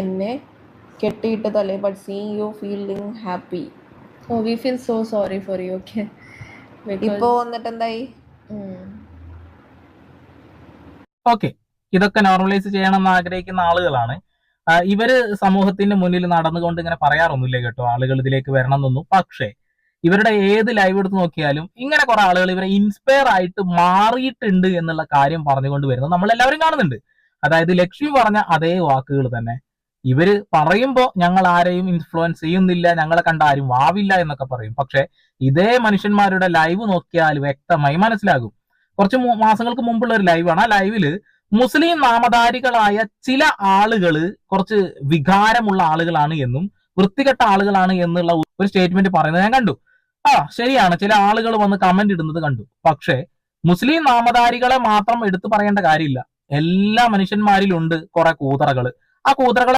എന്നെ കെട്ടിയിട്ടതല്ലേ but seeing you feeling happy oh we feel so sorry for you okay ഇപ്പോ വന്നിട്ട് എന്തായി. Okay ഇതൊക്കെ നോർമലൈസ് ചെയ്യണമെന്ന് ആഗ്രഹിക്കുന്ന ആളുകളാണ്. ഇവർ സമൂഹത്തിന്റെ മുന്നിൽ നടന്നുകൊണ്ട് ഇങ്ങനെ പറയാറൊന്നുമില്ല കേട്ടോ. ആളുകൾ ഇതിലേക്ക് വരണം എന്നൊന്നും പക്ഷേ ഇവരുടെ ഏത് ലൈവ് എടുത്ത് നോക്കിയാലും ഇങ്ങനെ കുറെ ആളുകൾ ഇവരെ ഇൻസ്പയർ ആയിട്ട് മാറിയിട്ടുണ്ട് എന്നുള്ള കാര്യം പറഞ്ഞുകൊണ്ട് വരുന്നത് നമ്മൾ എല്ലാവരും കാണുന്നുണ്ട്. അതായത് ലക്ഷ്മി പറഞ്ഞ അതേ വാക്കുകൾ തന്നെ. ഇവർ പറയുമ്പോൾ ഞങ്ങൾ ആരെയും ഇൻഫ്ലുവൻസ് ചെയ്യുന്നില്ല ഞങ്ങളെ കണ്ട ആരും വാവില്ല എന്നൊക്കെ പറയും. പക്ഷെ ഇതേ മനുഷ്യന്മാരുടെ ലൈവ് നോക്കിയാൽ വ്യക്തമായി മനസ്സിലാകും. കുറച്ച് മാസങ്ങൾക്ക് മുമ്പുള്ള ഒരു ലൈവാണ് ആ ലൈവിൽ മുസ്ലിം നാമധാരികളായ ചില ആളുകൾ കുറച്ച് വികാരമുള്ള ആളുകളാണ് എന്നും വൃത്തികെട്ട ആളുകളാണ് എന്നുള്ള ഒരു സ്റ്റേറ്റ്മെന്റ് പറയുന്നത് ഞാൻ കണ്ടു. ആ ശരിയാണ്. ചില ആളുകൾ വന്ന് കമന്റ് ഇടുന്നത് കണ്ടു. പക്ഷേ മുസ്ലിം നാമധാരികളെ മാത്രം എടുത്തു പറയേണ്ട കാര്യമില്ല. എല്ലാ മനുഷ്യന്മാരിലുണ്ട് കുറെ കൂതറകൾ. ആ കൂതറകളെ